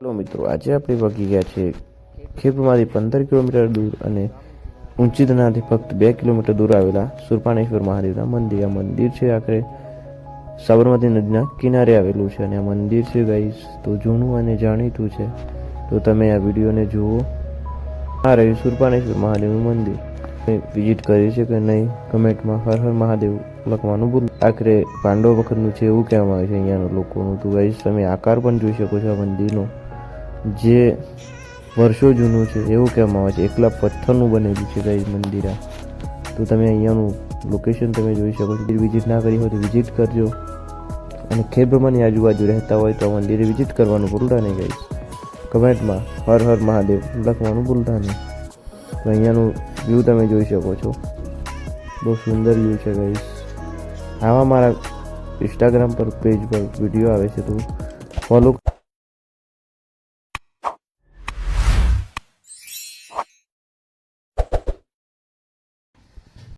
Hello મિત્રો, આજે આપણે પહોંચી ગયા છે ખેપમાંથી પંદર કિલોમીટર દૂર અને ઊંચીદનાથી ફક્ત બે કિલોમીટર દૂર આવેલા સુરપાણેશ્વર મહાદેવના મંદિર. આ મંદિર છે આખરે સાબરમતી નદીના કિનારે આવેલું છે અને આ મંદિર છે ગાઈસ, તો જૂનું અને જાણીતું છે. તો તમે આ વિડીયોને જુઓ. આ રહ્યું સુરપાણેશ્વર મહાદેવનું મંદિર. વિઝિટ કરી છે કે નહીં, કમેન્ટમાં હર હર મહાદેવ લખવાનું ભૂલ. આખરે પાંડવ વખતનું છે એવું કહેવામાં આવે છે અહીંયાનું લોકોનું. તો ગાઈસ, તમે આકાર પણ જોઈ શકો છો આ મંદિરનો. જે વર્ષો જૂનું છે, એવું કહેવામાં આવે છે. એકલા પથ્થરનું બનેલું છે ગાઈસ મંદિર તો તમે અહીંયાનું લોકેશન તમે જોઈ શકો છો. વિઝિટ ના કરી હોય તો વિઝિટ કરજો. અને ખેડબ્રહ્માની આજુબાજુ રહેતા હોય તો મંદિરે વિઝિટ કરવાનું ભૂલતા નહીં ગઈ કમેન્ટમાં હર હર મહાદેવ લખવાનું ભૂલતા નહીં. તો અહીંયાનું વ્યૂ તમે જોઈ શકો છો. બહુ સુંદર વ્યૂ છે ગાઈસ આવા મારા ઇન્સ્ટાગ્રામ પર પેજ પર વીડિયો આવે છે તો ફોલો